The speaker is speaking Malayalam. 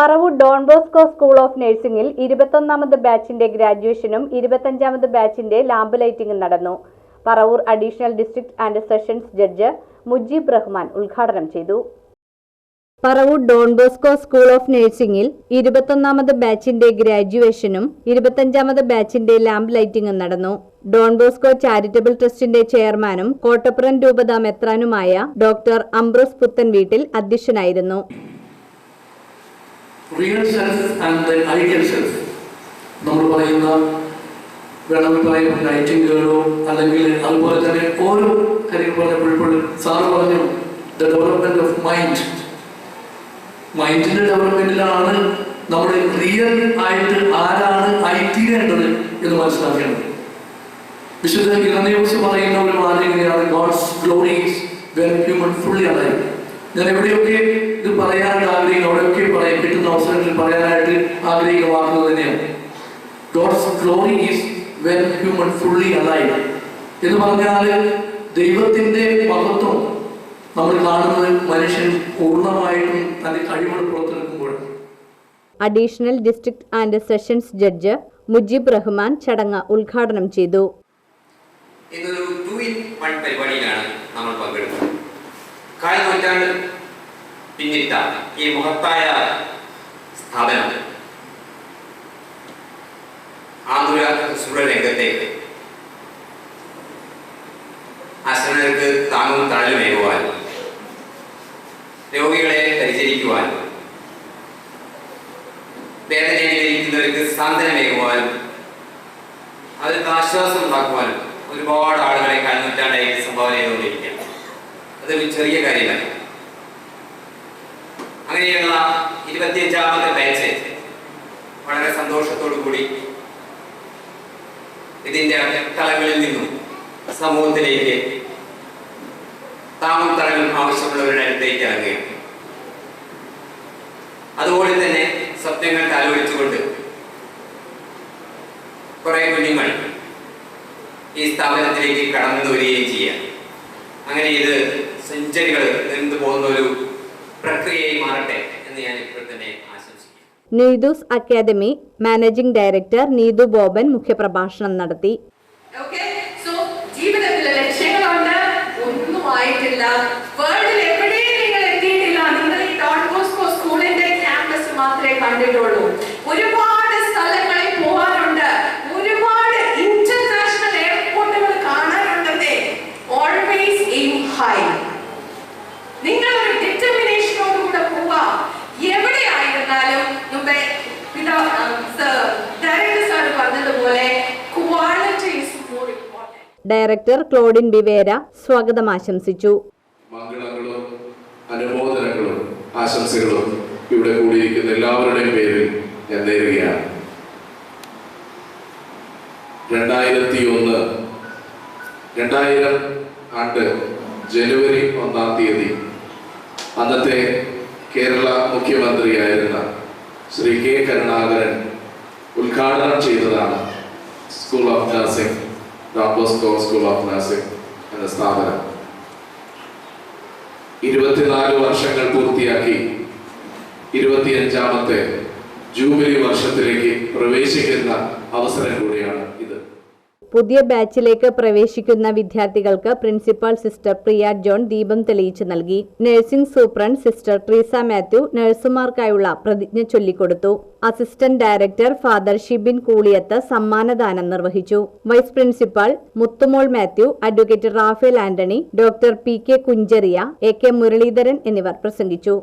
Paravur Don Bosco school of നഴ്സിംഗിൽ ഇരുപത്തൊന്നാമത് ബാച്ചിന്റെ ഗ്രാജുവേഷനും ഇരുപത്തഞ്ചാമത് ബാച്ചിന്റെ ലാമ്പ് ലൈറ്റിംഗും നടന്നു. Paravur additional district and sessions judge Mujeeb Rahman ഉദ്ഘാടനം ചെയ്തു. Paravur Don Bosco school of നഴ്സിംഗിൽ ഇരുപത്തൊന്നാമത് ബാച്ചിന്റെ ഗ്രാജുവേഷനും ഇരുപത്തഞ്ചാമത് ബാച്ചിന്റെ ലാമ്പ് ലൈറ്റിംഗും നടന്നു. ഡോൺ ബോസ്കോ ചാരിറ്റബിൾ ട്രസ്റ്റിന്റെ ചെയർമാനും കോട്ടപ്പുറം രൂപത മെത്രാനുമായ ഡോക്ടർ അംബ്രോസ് പുത്തൻ വീട്ടിൽ അധ്യക്ഷനായിരുന്നു. Real self and ideal self നമ്മൾ പറയുന്ന വേണമെങ്കിൽ പറയും നൈറ്റിംഗുകളോ അല്ലെങ്കിൽ അതുപോലെ തന്നെ ഓരോ കാര്യം പറഞ്ഞപ്പോഴും സാറ് പറഞ്ഞു ദ ഡെവലപ്മെന്റ് ഓഫ് മൈൻഡ് മൈൻഡിന്റെ ഡെവലപ്മെന്റിലാണ് നമ്മുടെ റിയൽ ആയിട്ട് ആരാണ് ഐതിഹ്യേണ്ടത് എന്ന് മനസ്സിലാക്കേണ്ടത്. വിശുദ്ധ ഇറനിയോസ് പറയുന്ന ഒരു വാചകയാണ് God's glories when human fully അതായത് ഞാൻ എവിടെയൊക്കെ ഇത് പറയാനായിട്ട് ആഗ്രഹിക്കുന്നു. അവിടെയൊക്കെ പറയും. കിട്ടുന്ന അവസരങ്ങളിൽ പറയാനായിട്ട് ആഗ്രഹിക്കുന്ന വാക്കുകൾ തന്നെയാണ്. God's glory is when human fully alive എന്ന് പറഞ്ഞാൽ ദൈവത്തിന്റെ മഹത്വം നമ്മൾ കാണുന്നത് മനുഷ്യൻ പൂർണമായിട്ടും തന്റെ കഴിവുകൾ പുറത്തെടുക്കുമ്പോഴാണ്. Additional district and sessions judge Mujeeb Rahman ചടങ്ങ് ഉദ്ഘാടനം ചെയ്തു. ഇന്നൊരു ടു ഇൻ വൺ പരിപാടിയിലാണ് നമ്മൾ പങ്കെടുക്കുന്നത്. കഴിഞ്ഞ നൂറ്റാണ്ട് പിന്നിട്ട ഈ മഹത്തായ സ്ഥാപനം ആന്തരിക ശുശ്രൂഷ അശ്രണർക്ക് താങ്ങും തണലുമേകുവാൻ രോഗികളെ പരിചരിക്കുവാൻ. വേദനയിലിരിക്കുന്നവർക്ക് സാന്ത്വനമേകുവാൻ അവർക്ക് ആശ്വാസം ഉണ്ടാക്കുവാനും ഒരുപാട് ആളുകളെ കാൽനൂറ്റാണ്ടായിട്ട് സംഭാവന ചെയ്തുകൊണ്ടിരിക്കുകയാണ്. അതൊരു ചെറിയ കാര്യമല്ല. അങ്ങനെയുള്ള ഇരുപത്തിയഞ്ചാമത്തെ ബാച്ച് വളരെ സന്തോഷത്തോടു കൂടി ഇതിന്റെ തലങ്ങളിൽ നിന്നും സമൂഹത്തിലേക്ക് താമം തലങ്ങൾ ആവശ്യമുള്ളവരുടെ അടുത്തേക്ക് ഇറങ്ങുകയാണ്. അതുപോലെ തന്നെ സ്വപ്നങ്ങൾ താലോലിച്ചുകൊണ്ട് കുറെ കുഞ്ഞുങ്ങൾ ഈ സ്ഥാപനത്തിലേക്ക് കടന്നു വരികയും ചെയ്യാം. അങ്ങനെ ഇത് സെഞ്ചുറികൾ നിന്നു പോകുന്ന ഒരു പ്രക്രിയയായി മാറട്ടെ എന്ന് ഞാൻ ഇപ്പോൾ തന്നെ ആശംസിക്കുന്നു. Neethu's academy managing director Neethu Boban മുഖ്യപ്രഭാഷണം നടത്തി. ഓക്കെ സോ ജീവിതത്തിലെ ലക്ഷ്യങ്ങളുണ്ട്. ഒന്നും ആയിട്ടില്ല. വേൾഡിൽ ഡയറക്ടർ ക്ലോഡിൻ ബിവേര സ്വാഗതം ആശംസിച്ചു. മംഗളങ്ങളും അനുമോദനങ്ങളും ആശംസകളും ഇവിടെ കൂടിയിരിക്കുന്ന എല്ലാവരുടെയും പേരിൽ ഞാൻ നേരുകയാണ്. രണ്ടായിരത്തി ഒന്ന് രണ്ടായിരം ആണ്ട് ജനുവരി ഒന്നാം തീയതി അന്നത്തെ കേരള മുഖ്യമന്ത്രിയായിരുന്ന ശ്രീ കെ കരുണാകരൻ ഉദ്ഘാടനം ചെയ്തതാണ് സ്കൂൾ ഓഫ് നഴ്സിംഗ്. ഡോക്ടോസ്കോ സ്കൂൾ ഓഫ് നഴ്സിംഗ് എന്ന സ്ഥാപനം. ഇരുപത്തിനാല് വർഷങ്ങൾ പൂർത്തിയാക്കി. ഇരുപത്തിയഞ്ചാമത്തെ ജൂബിലി വർഷത്തിലേക്ക് പ്രവേശിക്കുന്ന അവസരം കൂടിയാണ് പുതിയ ബാച്ചിലേക്ക് പ്രവേശിക്കുന്ന വിദ്യാർത്ഥികൾക്ക് പ്രിൻസിപ്പൽ സിസ്റ്റർ പ്രിയ ജോൺ ദീപം തെളിയിച്ചു നൽകി. Nursing superintendent sister Treesa Mathew നഴ്സുമാർക്കായുള്ള പ്രതിജ്ഞ ചൊല്ലിക്കൊടുത്തു. Assistant director father Shibin Kooliyath സമ്മാനദാനം നിർവഹിച്ചു. Vice principal Muthumol Mathew advocate Raphael Antony doctor P K Kunjaria A K Muraleedharan എന്നിവർ പ്രസംഗിച്ചു.